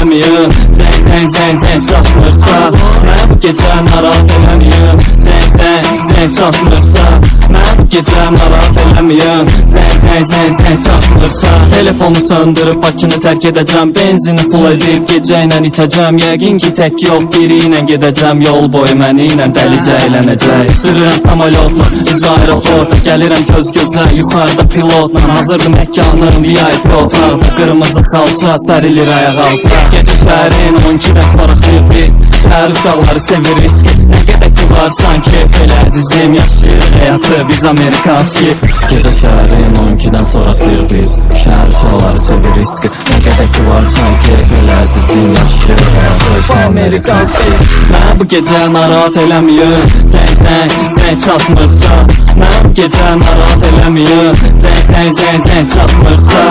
eləmiyim Zəng, zəng, zəng, zəng çatmırsa Mən bu gecə narahat eləmiyim Zəng, zəng, zəng çatmırsa Mən bu gecə narahat eləmiyim Zəng, zəng, zəng çatmırsa Telefonu söndürüb Bakını tərk edəcəm Benzini full edib gecə ilə itəcəm Yəqin ki tək yox biri ilə gedəcəm Yol boyu məni ilə dəlicə əylənəcək Sürürəm samolyotla biz aeroporta Gəlirəm göz gözə yuxarıda pilotla. Hazırdır məkanım VIP otaqda Qırmızı xalça sərilir ayaq altına. Gecə şəhərin 12-də sonra sürpriz. Şəhər uşaqları sevir risk Nə qədər ki var sanki? Elə əzizim yaşayır həyatı biz Amerikanski Gecə şəhərin 12-dən sonra sürpriz. Şəhər uşaqları sevir risk Nə qədər ki var sanki Elə əzizim yaşayır həyatı Amerikanski Mən bu gecə narahat eləmiyim Zəng zəng zəng çatmırsa. Mən bu gecə narahat eləmiyim Zəng zəng zəng zəng çatmırsa.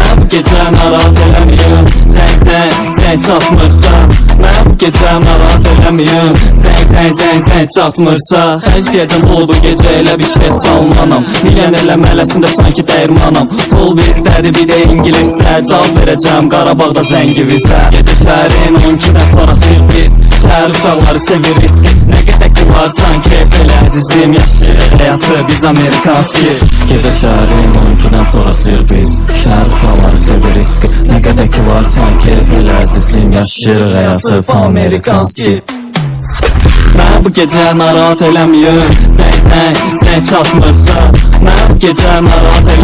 Mən bu gecə narahat eləmiyim Zəng zəng zəng çatmırsa Mən gecə narahat eləmiyim Zəng zəng zəng zəng çatmırsa Xərcləyəcəm pulu bu gecə elə bir şey salmanam. Milyon elə mələsində sanki dəyirmanam Pul bizdədir bir də ingilisdə Cavab verəcəm Qarabağda zəngi bizə Gecə şəhərin 12-dən sonra sürpriz. Şəhər uşaqları sevir risk Nə qədər ki var sanki? Elə əzizim yaşayır həyatı biz Amerikanski Gecə şəhərin 12-dən sonra sürpriz. Şəhər uşaqları sevir var sanki. Elə əzizim yaşayır həyatı Amerikanski Mən bu gecə narahat eləmiyim Zəng zəng zəng çatmırsa Mən bu gecə narahat eləmiyim